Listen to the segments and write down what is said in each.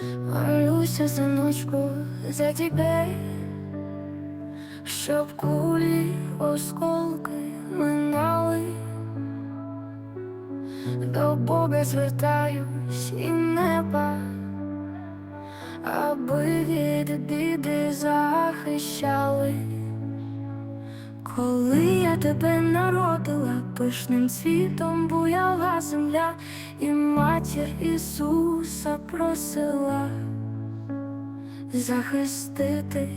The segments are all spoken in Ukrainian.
Молюся за ночку за тебе, щоб кулі осколки минали, до Бога звертаюсь і неба, аби від біди захищали. Коли я тебе народила, пишним цвітом буяла земля, і матір Ісуса просила захистити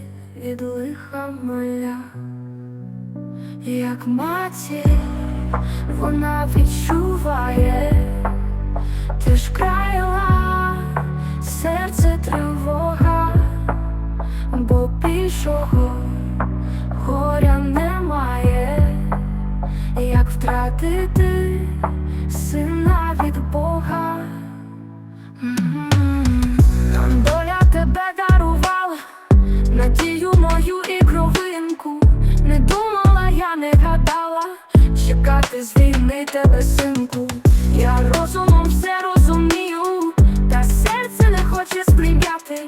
від лиха моя, як матір вона відчуває, ти ж крайла, серце тривога, бо більшого горя немає, як втратити чекати з війни тебе, синку. Я розумом все розумію, та серце не хоче сприйняти.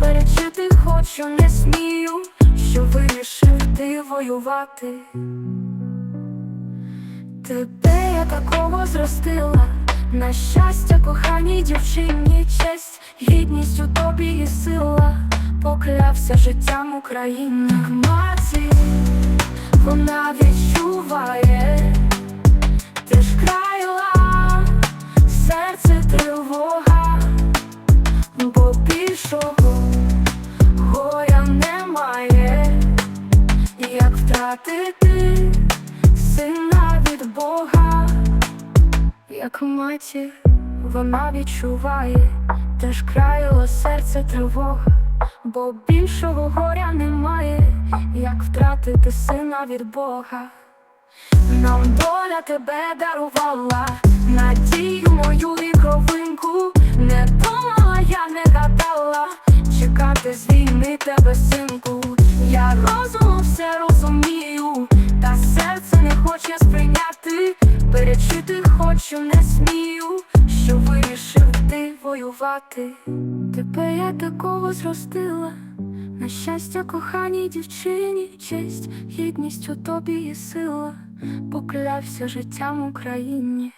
Перечити хочу, не смію, що вирішив ти воювати. Тебе я такого зростила, на щастя, коханій дівчині, честь, гідність у тобі і сила, поклявся життям України. Маці, вона відчуває, як втратити сина від Бога, як матір, вона відчуває, теж країло серце тривога, бо більшого горя немає, як втратити сина від Бога. Нам доля тебе дарувала, надію мою і кровинку. Не думала, я не гадала, чекати з війни тебе, синку. Перечити хочу, не смію, що вирішив ти воювати. Тебе я такого зростила. На щастя, коханій дівчині, честь, гідність у тобі і сила, поклявся життям Україні.